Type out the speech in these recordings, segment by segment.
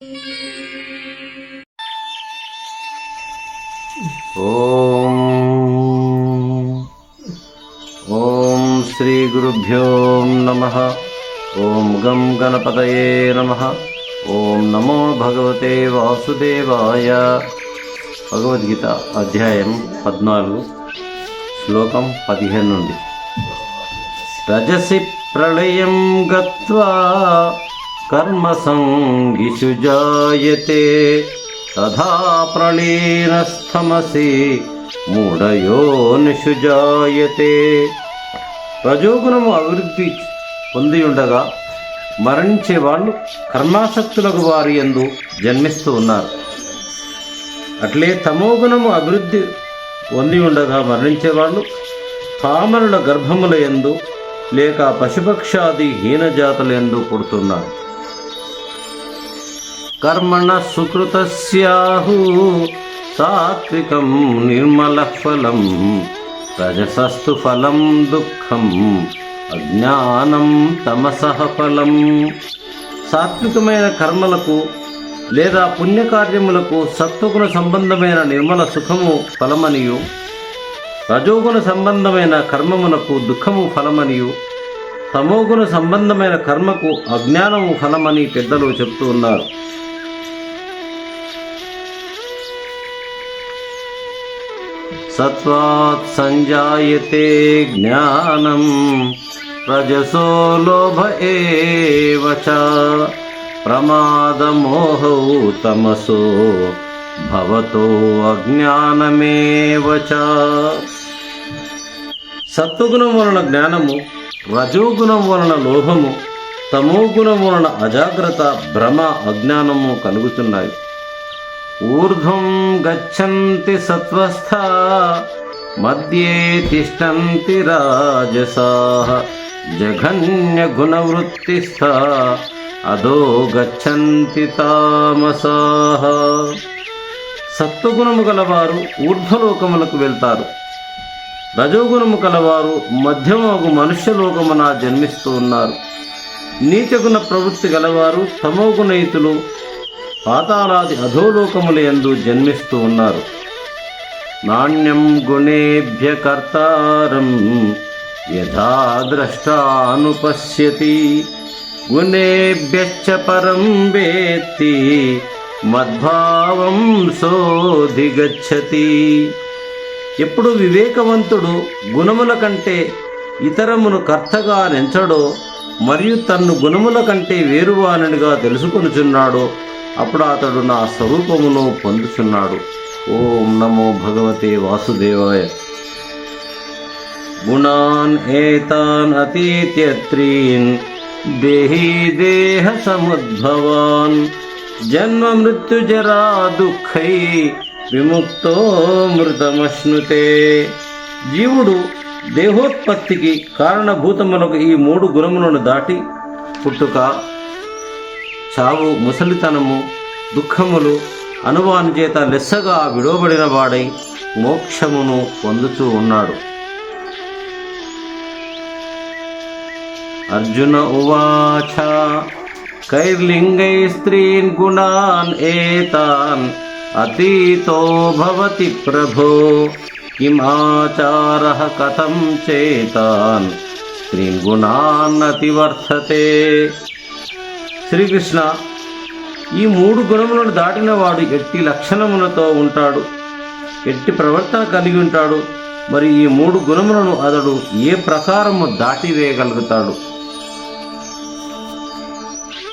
ఓం శ్రీ గురుభ్యో నమ. ఓం గం గణపతయే నమ. ఓం నమో భగవతే వాసుదేవాయ. భగవద్గీత అధ్యాయం పద్నాలుగు శ్లోకం పదిహేను నుండి. రజసి ప్రళయం గత్వా కర్మసంగిషు జాయతే తథా ప్రళీనస్థమసి మూఢయోనిషు జాయతే రజోగుణము అభివృద్ధి పొంది ఉండగా మరణించే వాళ్ళు కర్మాసక్తులకు వారి యందు జన్మిస్తూ ఉన్నారు. అట్లే తమోగుణము అభివృద్ధి పొంది ఉండగా మరణించే వాళ్ళు పామరుల గర్భముల యందు లేక పశుపక్షాది హీనజాతుల ఎందు పుడుతున్నారు. కర్మణ సుకృతస్యాహు సాత్వికం నిర్మల ఫలం రజసస్తు ఫలం దుఃఖం అజ్ఞానం తమసహ ఫలం సాత్వికమైన కర్మలకు లేదా పుణ్యకార్యములకు సత్వగుణ సంబంధమైన నిర్మల సుఖము ఫలమనియు. రజోగుణ సంబంధమైన కర్మమునకు దుఃఖము ఫలమనియు. తమోగుణ సంబంధమైన కర్మకు అజ్ఞానము ఫలమని పెద్దలు చెప్తూ ఉన్నారు. సత్వాత్ సంజాయతే జ్ఞానం రజసో లోభ ఏవ చ ప్రమాదమోహౌ తమసో భవతో అజ్ఞానమేవచ చ. సత్వగుణం వలన జ్ఞానము రజోగుణం వలన లోభము తమోగుణం వలన అజాగ్రత్త భ్రమ అజ్ఞానము కలుగుతున్నాయి ఊర్ధ్వం గచ్చంతి సత్వస్థ మధ్యే తిష్టంతి రాజసాహ జఘన్య గుణవృత్తిస్థ అదో గచ్చంతి తామసాహ సత్వగుణము గలవారు ఊర్ధ్వలోకములకు వెళ్తారు. రజోగుణము కలవారు మధ్యమగు మనుష్యలోకమున జన్మిస్తూ ఉన్నారు. నీచగుణ ప్రవృత్తి గలవారు తమోగుణయితులు పాతాళాది అధోలోకములు యందు జన్మిస్తూ ఉన్నారు. నాణ్యం గుణేభ్య కర్తారం యథా ద్రష్టానుపశ్యతి. గుణేభ్యశ్చ పరం వేత్తి మద్భావం సోధిగచ్చతి. ఎప్పుడు వివేకవంతుడు గుణముల కంటే ఇతరమును కర్తగా నెంచడో మరియు తన్ను గుణముల కంటే వేరువాననిగా తెలుసుకొనుచున్నాడో అప్పుడు అతడు నా స్వరూపమును పొందుచున్నాడు. ఓం నమో భగవతే వాసుదేవాయ. గుణాన్ ఏతాన్ అతీత్యత్రీన్ దేహీ దేహ సముద్భవాన్. జన్మ మృత్యుజరా దుఃఖై విముక్తో మృతమశ్నుతే. జీవుడు దేహోత్పత్తికి కారణభూతమునకు ఈ మూడు గుణములను దాటి పుట్టుక చావు ముసలితనము దుఃఖములు అనువాని చేత లెస్సగా విడవబడిన వాడై మోక్షమును పొందుతూ ఉన్నాడు. అర్జున ఉవాచ కైర్లింగై స్త్రీన్ గుణాన్ ఏతాన్ అతీతో భవతి ప్రభో కిమాచార కథం చేతాన్ స్త్రీన్ గుణాన్ అతివర్ధతే శ్రీకృష్ణ ఈ మూడు గుణములను దాటిన వాడు ఎట్టి లక్షణములతో ఉంటాడు ఎట్టి ప్రవర్తన కలిగి ఉంటాడు మరి ఈ మూడు గుణములను అతడు ఏ ప్రకారము దాటివేయగలుగుతాడు?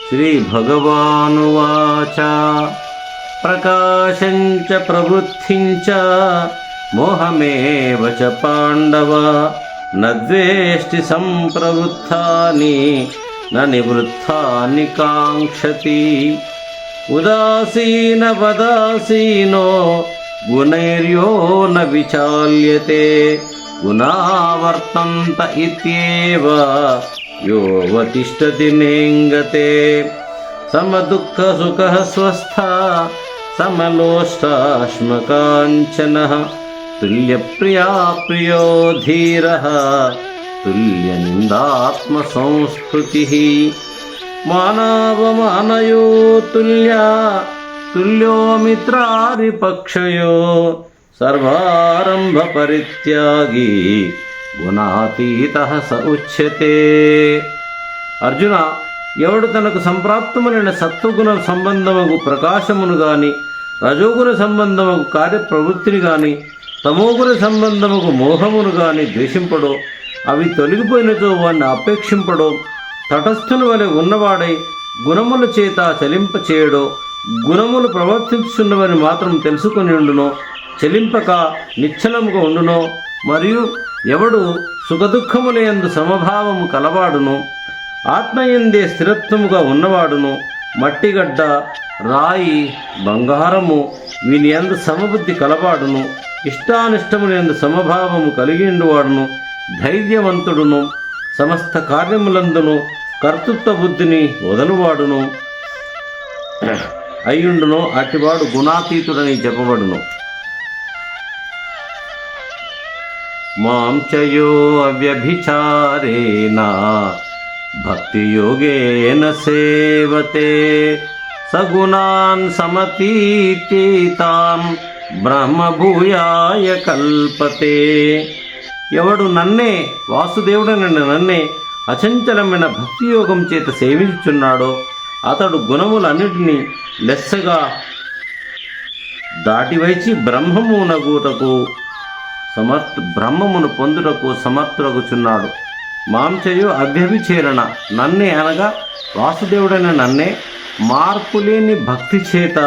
శ్రీ భగవానువాచ ప్రకాశంచ ప్రవృత్తించ మోహమేవ చ పాండవ నద్వేష్టి సంప్రవృత్తాని న నివృత్తాని కాంక్షతి. ఉదాసీనవదాసీనో గుణైర్యో న విచాల్యతే. గుణావర్తంత ఇత్యేవ యోవతిష్టతి నేంగతే సమదుఃఖ సుఖ స్వస్థ సమలోష్టాశ్మకాంచన. తుల్యప్రియా ప్రియో తుల్య నిందాత్మ సంస్కృతి మానవమానయో తుల్య తుల్యో మిత్రారి సర్వారంభ పరిత్యాగి గుణాతీత స ఉచ్యతే. అర్జున ఎవడు తనకు సంప్రాప్తములైన సత్వగుణ సంబంధముకు ప్రకాశమును గాని రజోగుణ సంబంధముకు కార్యప్రవృత్తిని గాని తమోగుణ సంబంధముకు మోహమును గాని ద్వేషింపడో అవి తొలగిపోయినచో వాణ్ణి అపేక్షింపడో. తటస్థుల వలె ఉన్నవాడై గుణముల చేత చలింపచేయడో. గుణములు ప్రవర్తిస్తున్నవని మాత్రం తెలుసుకొని ఉండునో. చెలింపక నిశ్చలముగా ఉండునో. మరియు ఎవడు సుఖదుఖములందు సమభావము కలవాడును ఆత్మయందే స్థిరత్వముగా ఉన్నవాడును మట్టిగడ్డ రాయి బంగారము వీని ఎందు సమబుద్ధి కలవాడును ఇష్టానిష్టములందు సమభావము కలిగి ఉండువాడును ధైర్యవంతుడును సమస్త కార్యములందును కర్తృత్వ బుద్ధిని వదలువాడును. అయ్యుండును అటివాడు గుణాతీతుడని చెప్పబడును మాం చయో అవ్యభిచారేణ భక్తియోగేన సేవతే సగుణాన్ సమతీతాన్ బ్రహ్మభూయాయ కల్పతే. ఎవడు నన్నే వాసుదేవుడనని నన్నే అచంచలమైన భక్తియోగం చేత సేవించుచున్నాడో అతడు గుణములన్నిటినీ లెస్సగా దాటివైచి బ్రహ్మమునగుటకు సమర్థ బ్రహ్మమును పొందుటకు సమర్థులగుచున్నాడు. మాంచయు అభ్యభిచేరణ నన్నే అనగా వాసుదేవుడైన నన్నే మార్పులేని భక్తి చేత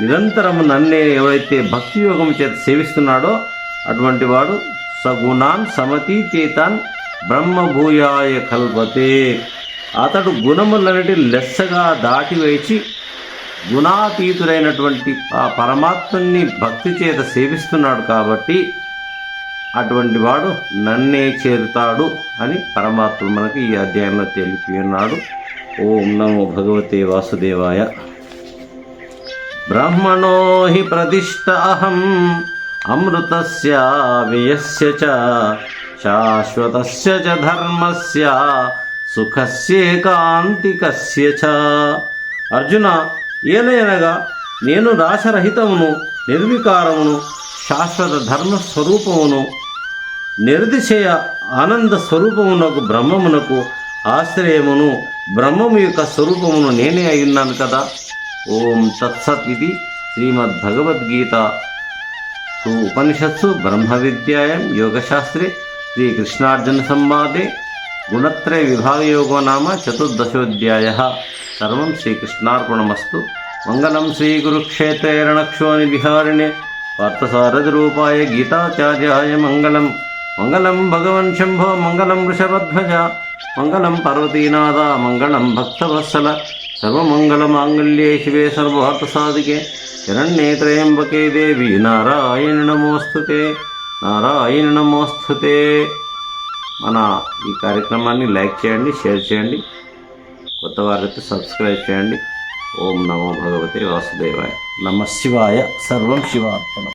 నిరంతరము నన్నే ఎవరైతే భక్తి యోగం చేత సేవిస్తున్నాడో అటువంటి వాడు సగుణాన్ సమతి చేతాన్ బ్రహ్మభూయాయ కల్పతే. అతడు గుణములన్నిటి లెస్సగా దాటివేచి గుణాతీతుడైనటువంటి ఆ పరమాత్మని భక్తి చేత సేవిస్తున్నాడు కాబట్టి అటువంటి వాడు నన్నే చేరుతాడు అని పరమాత్మ మనకి ఈ అధ్యాయంలో తెలిపి ఉన్నాడు ఓం నమో భగవతే వాసుదేవాయ. బ్రహ్మణో హి ప్రతిష్ట అహం. అమృతస్య వ్యయస్య చ శాశ్వతస్య చ ధర్మస్య సుఖస్యేకాంతికస్య చ. అర్జున ఏలయనగా నేను రాశరహితమును నిర్వికారమును శాశ్వత ధర్మ స్వరూపమును నిర్దిశయ ఆనంద స్వరూపమునకు బ్రహ్మమునకు ఆశ్రయమును బ్రహ్మము యొక్క స్వరూపమును నేనే అయ్యున్నాను కదా. ఓం తత్సత్ ఇది శ్రీమద్ భగవద్గీత ఉపనిషత్సు బ్రహ్మ విద్యాయం యోగశాస్త్రే శ్రీకృష్ణార్జున సంవాదే గుణత్రయ విభాగయోగో నామ చతుర్దశోధ్యాయ. సర్వం శ్రీకృష్ణార్పణమస్తు. మంగళం శ్రీగురుక్షేత్రే రణక్షోణి విహారిణే పార్థసారథిరూపాయ గీతాచార్యాయ మంగళం. మంగళం భగవన్ శంభో మంగళం వృషభధ్వజ. మంగళం పార్వతీనాథ మంగళం భక్తవత్సల. సర్వమంగళమాంగళ్యే శివే సర్వార్థసాధికే శరణ్యే త్రయంబకే దేవి. నారాయణ నమోస్తుతే. నారాయణ నమోస్తుతే. మన ఈ కార్యక్రమాన్ని లైక్ చేయండి షేర్ చేయండి. కొత్త వారైతే సబ్స్క్రైబ్ చేయండి. ఓం నమో భగవతే వాసుదేవాయ. నమ శివాయ. సర్వం శివార్పణం.